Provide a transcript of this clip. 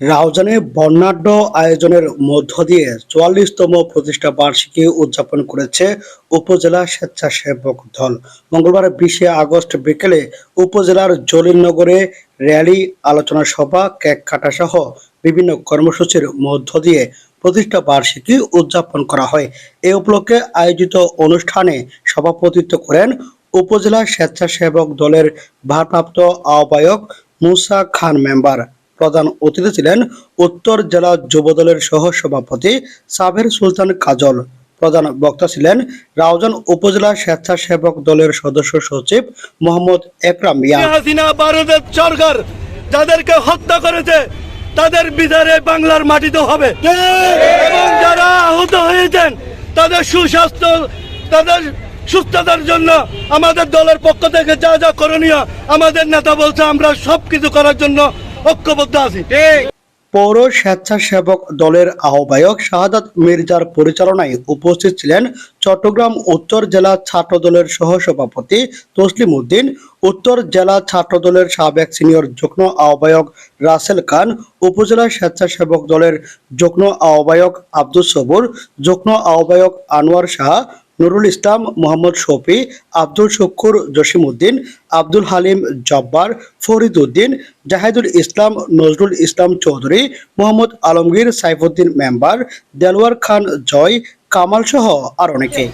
রাউজানে বর্ণাঢ্য আয়োজনের মধ্য দিয়ে চুয়াল্লিশতম প্রতিষ্ঠা বার্ষিকী উদযাপন করেছে উপজেলা স্বেচ্ছাসেবক দল। মঙ্গলবার বিশে আগস্ট বিকেলে উপজেলার জলিলনগরে র্যালি, আলোচনা সভা, কেক কাটা সহ বিভিন্ন কর্মসূচির মধ্য দিয়ে প্রতিষ্ঠা বার্ষিকী উদযাপন করা হয়। এ উপলক্ষে আয়োজিত অনুষ্ঠানে সভাপতিত্ব করেন উপজেলা স্বেচ্ছাসেবক দলের ভারপ্রাপ্ত আহ্বায়ক মুসা খান মেম্বার। প্রধান অতিথি ছিলেন উত্তর জেলা যুবদলের সহ সভাপতি সাবের সুলতান কাজল। প্রধান বক্তা ছিলেন রাউজান উপজেলা স্বেচ্ছাসেবক দলের সদস্য সচিব মোহাম্মদ একরাম মিয়া। ভারতের সরকার যাদেরকে হত্যা করেছে, তাদের বিচারে বাংলার মাটিতে হবে। এবং যারা আহত হয়েছেন, তাদের সুস্বাস্থ্য, তাদের সুস্থতার জন্য আমাদের দলের পক্ষ থেকে যা যা করণীয়, আমাদের নেতা বলছে আমরা সব কিছু করার জন্য ঐক্যবদ্ধ আছি। পৌর স্বেচ্ছাসেবক দলের আহ্বায়ক শাহাদাত মির্জার পরিচালনায় উপস্থিত ছিলেন চট্টগ্রাম উত্তর জেলা ছাত্র দলের সহসভাপতি তসলিম উদ্দিন উত্তর জেলা ছাত্র দলের সাবেক সিনিয়র যুগ্ম আহ্বায়ক রাসেল খান উপজেলা স্বেচ্ছাসেবক দলের যুগ্ম আহ্বায়ক আব্দুল সবুর যুগ্ম আহ্বায়ক আনোয়ার শাহ নুরুল ইসলাম, মোহাম্মদ শফি, আব্দুল শুক্কুর, জসিমউদ্দিন, আব্দুল হালিম জব্বার ফরিদ উদ্দিন জাহেদুল ইসলাম, নজরুল ইসলাম চৌধুরী, মোহাম্মদ আলমগীর সাইফুদ্দিন মেম্বার দেলওয়ার খান জয়, কামাল সহ আর অনেকে।